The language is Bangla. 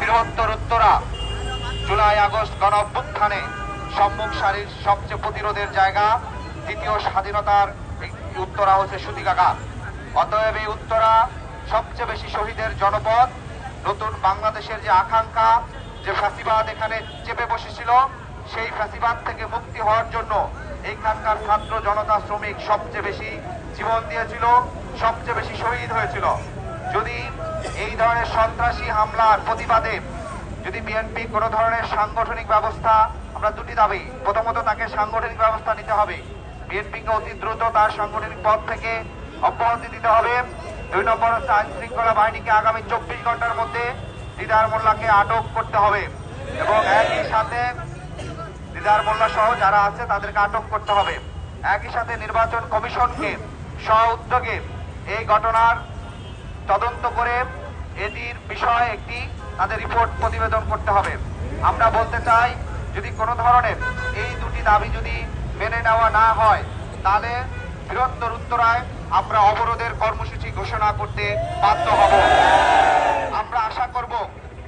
বৃহত্তর উত্তরা জুলাই, আগস্ট গণ অভ্যুত্থানে সম্মুখ সারির সবচেয়ে প্রতিরোধের জায়গা, দ্বিতীয় স্বাধীনতার উত্তরা হচ্ছে সুতিকাগার অতএব এই উত্তরা সবচেয়ে বেশি শহীদের জনপদ। নতুন বাংলাদেশের যে আকাঙ্ক্ষা, যে ফ্যাসিবাদ এখানে চেপে বসেছিল, সেই ফ্যাসিবাদ থেকে মুক্তি হওয়ার জন্য এইখানকার ছাত্র জনতা শ্রমিক সবচেয়ে বেশি জীবন দিয়েছিল, সবচেয়ে বেশি শহীদ হয়েছিল। যদি ধরনের সন্ত্রাসী হামলার প্রতিবাদে যদি বিএনপি কোনো ধরনের সাংগঠনিক ব্যবস্থা, আমরা দুটি দাবি। প্রথমত, তাকে সাংগঠনিক ব্যবস্থা নিতে হবে। বিএনপিকে অতি দ্রুত তার সাংগঠনিক পদ থেকে অব্যাহতি দিতে হবে। দুই নম্বর হচ্ছে আইন শৃঙ্খলা বাহিনীকে আগামী চব্বিশ ঘণ্টার মধ্যে দিদার মোল্লাকে আটক করতে হবে। এবং একই সাথে দিদার মোল্লা সহ যারা আছে, তাদেরকে আটক করতে হবে। একই সাথে নির্বাচন কমিশনকে স্ব উদ্যোগে এই ঘটনার তদন্ত করে এটির বিষয়ে একটি তাদের রিপোর্ট প্রতিবেদন করতে হবে। আমরা বলতে চাই, যদি কোনো ধরনের এই দুটি দাবি যদি মেনে নেওয়া না হয়, তাহলে বৃহত্তর উত্তরায় আমরা অবরোধের কর্মসূচি ঘোষণা করতে বাধ্য হব।